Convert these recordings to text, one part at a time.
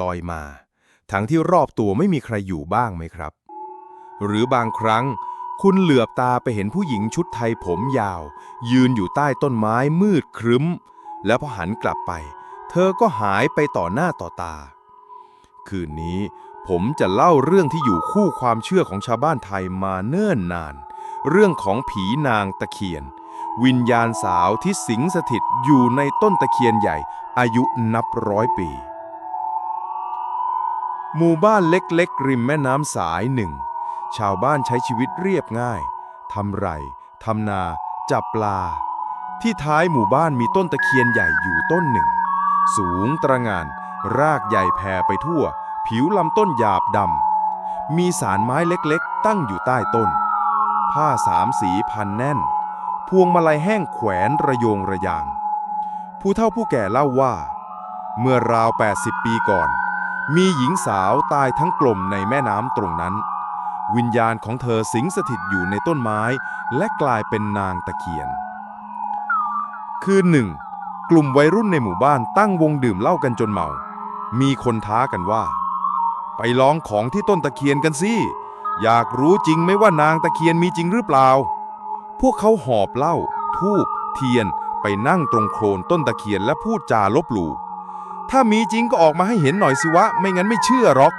ลอยมา ทั้งที่รอบตัวไม่มีใครอยู่บ้างไหมครับ หรือบางครั้ง คุณเหลือบตาไปเห็นผู้หญิงชุดไทยผมยาว ยืนอยู่ใต้ต้นไม้มืดครึ้ม แล้วพอหันกลับไป เธอก็หายไปต่อหน้าต่อตา คืนนี้ผมจะเล่าเรื่องที่อยู่คู่ความเชื่อของชาวบ้านไทยมาเนิ่นนาน เรื่องของผีนางตะเคียน วิญญาณสาวที่สิงสถิตอยู่ในต้นตะเคียนใหญ่อายุนับร้อยปี หมู่บ้านเล็กๆ ริมแม่น้ำสายหนึ่ง ชาวบ้านใช้ชีวิตเรียบง่าย ทำไร ทำนา จับปลา ที่ท้ายหมู่บ้านมีต้นตะเคียนใหญ่อยู่ต้นหนึ่ง สูงตระงาน รากใหญ่แผ่ไปทั่ว ผิวลำต้นหยาบดำ มีสารไม้เล็กๆ ตั้งอยู่ใต้ต้น ผ้าสามสีพันแน่น พวงมาลัยแห้งแขวนระโยงระยาง ผู้เฒ่าผู้แก่เล่าว่า เมื่อราว 80 ปีก่อน มีหญิงสาวตายทั้งกลมในแม่น้ำตรงนั้น วิญญาณของเธอสิงสถิตอยู่ในต้นไม้ และกลายเป็นนางตะเคียน คืนหนึ่ง กลุ่มวัยรุ่นในหมู่บ้านตั้งวงดื่มเหล้ากันจนเมา มีคนท้ากันว่า ไปลองของที่ต้นตะเคียนกันสิ อยากรู้จริงไหมว่านางตะเคียนมีจริงหรือเปล่า พวกเขาหอบเหล้าทูบเทียนไปนั่งตรงโคลนต้นตะเคียนและพูดจาลบหลู่ ถ้ามีจริงก็ออกมาให้เห็นหน่อยสิวะ ไม่งั้นไม่เชื่อหรอก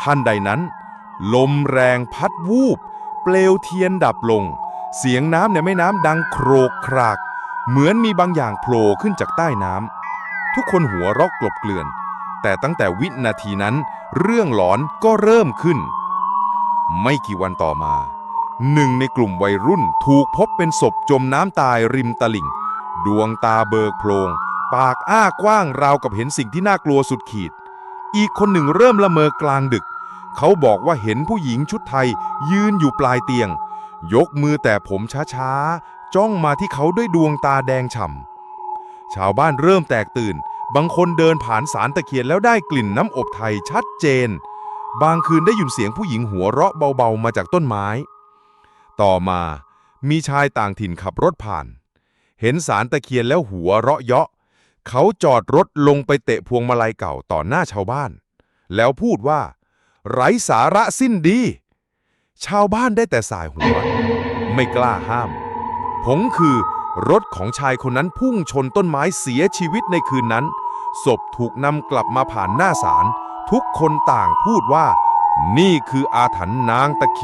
ท่านใดนั้น ลมแรงพัดวูบ เปลวเทียนดับลง เสียงน้ำในแม่น้ำดังโครกคราก เหมือนมีบางอย่างโผล่ขึ้นจากใต้น้ำทุกคนหัวรอกกลบเกลื่อน แต่ตั้งแต่วินาทีนั้น เรื่องหลอนก็เริ่มขึ้น ไม่กี่วันต่อมา หนึ่งในกลุ่มวัยรุ่นถูกพบเป็นศพจมน้ำตายริมตลิ่ง ดวงตาเบิกโพลง ปากอ้ากว้างราวกับเห็นสิ่งที่น่ากลัวสุดขีด อีกคนหนึ่งเริ่มละเมอกลางดึก เขาบอกว่าเห็นผู้หญิงชุดไทย ยืนอยู่ปลายเตียง ยกมือแต่ผมช้าๆ จ้องมาที่เขาด้วยดวงตาแดงฉ่ำชาวบ้านเริ่มแตกตื่น บางคนเดินผ่านสารตะเคียนแล้วได้กลิ่นน้ำอบไทยชัดเจน บางคืนได้ยินเสียงผู้หญิงหัวเราะเบาๆมาจากต้นไม้ ต่อมามีชายต่างถิ่นขับรถผ่าน เห็นสารตะเคียนแล้วหัวเราะเยาะ เขาจอดรถลงไปเตะพวงมาลัยเก่าต่อหน้าชาวบ้าน แล้วพูดว่า ไร้สาระสิ้นดี ชาวบ้านได้แต่สายหัว ไม่กล้าห้ามผงคือรถของชายคนนั้นพุ่งชนต้นไม้เสียชีวิตในคืนนั้น ศพถูกนำกลับมาผ่านหน้าศาลทุกคนต่างพูดว่า นี่คืออาถรรพ์นางตะเคียน